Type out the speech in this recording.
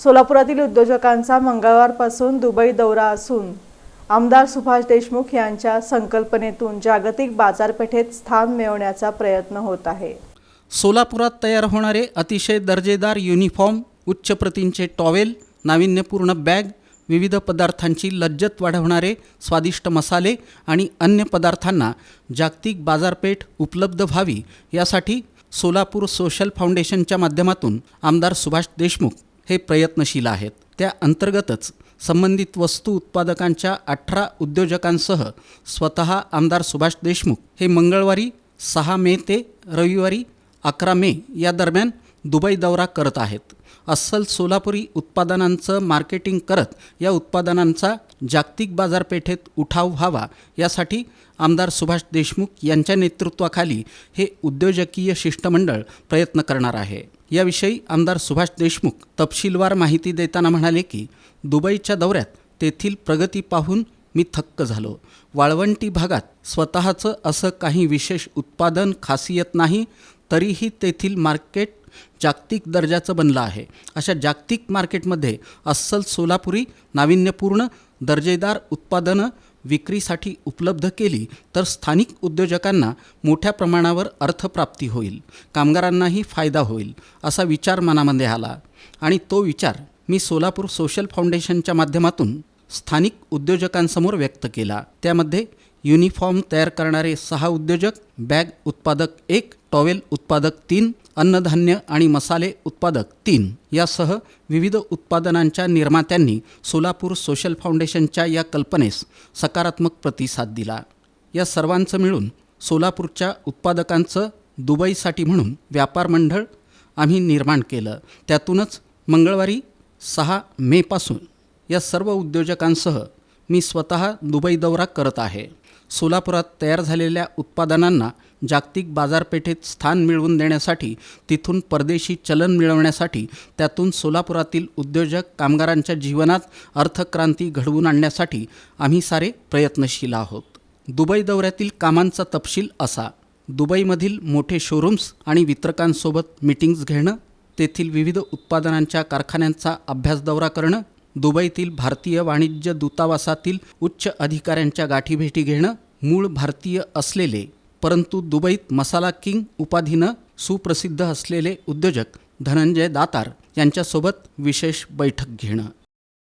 सोलापुरातील उद्योजकांचा मंगळवारपासून दुबई दौरा असून आमदार सुभाष देशमुख यांच्या संकल्पनेतून जागतिक बाजारपेठेत स्थान मिळवण्याचा प्रयत्न होत आहे. सोलापुरात तयार होणारे अतिशय दर्जेदार युनिफॉर्म उच्च प्रतींचे टॉवेल नाविन्यपूर्ण बॅग विविध पदार्थांची लज्जत वाढवणारे स्वादिष्ट मसाले आणि अन्य पदार्थांना जागतिक बाजारपेठ उपलब्ध व्हावी यासाठी सोलापूर सोशल फाउंडेशनच्या माध्यमातून आमदार सुभाष देशमुख हे प्रयत्नशील आहेत. त्या अंतर्गतच संबंधित वस्तू उत्पादकांच्या अठरा उद्योजकांसह स्वतः आमदार सुभाष देशमुख हे मंगळवारी सहा मे ते रविवारी अकरा मे या दरम्यान दुबई दौरा करत आहेत. अस्सल सोलापुरी उत्पादनांचं मार्केटिंग करत या उत्पादनांचा जागतिक बाजारपेठेत उठाव व्हावा यासाठी आमदार सुभाष देशमुख यांच्या नेतृत्वाखाली हे उद्योजकीय शिष्टमंडळ प्रयत्न करणार आहे. याविषयी आमदार सुभाष देशमुख तपशीलवार माहिती देताना म्हणाले की दुबईच्या दौऱ्यात तेथील प्रगती पाहून मी थक्क झालो. वाळवंटी भागात स्वतःचं असं काही विशेष उत्पादन खासियत नाही तरीही तेथील मार्केट जागतिक दर्जाचं बनलं आहे. अशा जागतिक मार्केटमध्ये अस्सल सोलापुरी नाविन्यपूर्ण दर्जेदार उत्पादनं विक्रीसाठी उपलब्ध केली तर स्थानिक उद्योजकांना मोठ्या प्रमाणावर अर्थप्राप्ती होईल कामगारांनाही फायदा होईल असा विचार मनामध्ये आला. आणि तो विचार मी सोलापूर सोशल फाउंडेशनच्या माध्यमातून स्थानिक उद्योजकांसमोर व्यक्त केला. त्यामध्ये युनिफॉर्म तयार करणारे सहा उद्योजक बॅग उत्पादक एक टॉवेल उत्पादक तीन अन्नधान्य आणि मसाले उत्पादक तीन यासह विविध उत्पादनांच्या निर्मात्यांनी सोलापूर सोशल फाउंडेशनच्या या कल्पनेस सकारात्मक प्रतिसाद दिला. या सर्वांचं मिळून सोलापूरच्या उत्पादकांचं दुबईसाठी म्हणून व्यापार मंडळ आम्ही निर्माण केलं. त्यातूनच मंगळवारी सहा मेपासून या सर्व उद्योजकांसह मी स्वतः दुबई दौरा करत आहे. सोलापुरात तयार झालेल्या उत्पादनांना जागतिक बाजारपेठेत स्थान मिळवून देण्यासाठी तिथून परदेशी चलन मिळवण्यासाठी त्यातून सोलापुरातील उद्योजक कामगारांच्या जीवनात अर्थक्रांती घडवून आणण्यासाठी आम्ही सारे प्रयत्नशील आहोत. दुबई दौऱ्यातील कामांचा तपशील असा. दुबईमधील मोठे शोरूम्स आणि वितरकांसोबत मीटिंग्ज घेणं तेथील विविध उत्पादनांच्या कारखान्यांचा अभ्यास दौरा करणं दुबईतील भारतीय वाणिज्य दूतावासातील उच्च अधिकाऱ्यांच्या गाठीभेटी घेणं मूळ भारतीय असलेले परंतु दुबईत मसाला किंग उपाधीनं सुप्रसिद्ध असलेले उद्योजक धनंजय दातार यांच्यासोबत विशेष बैठक घेणं.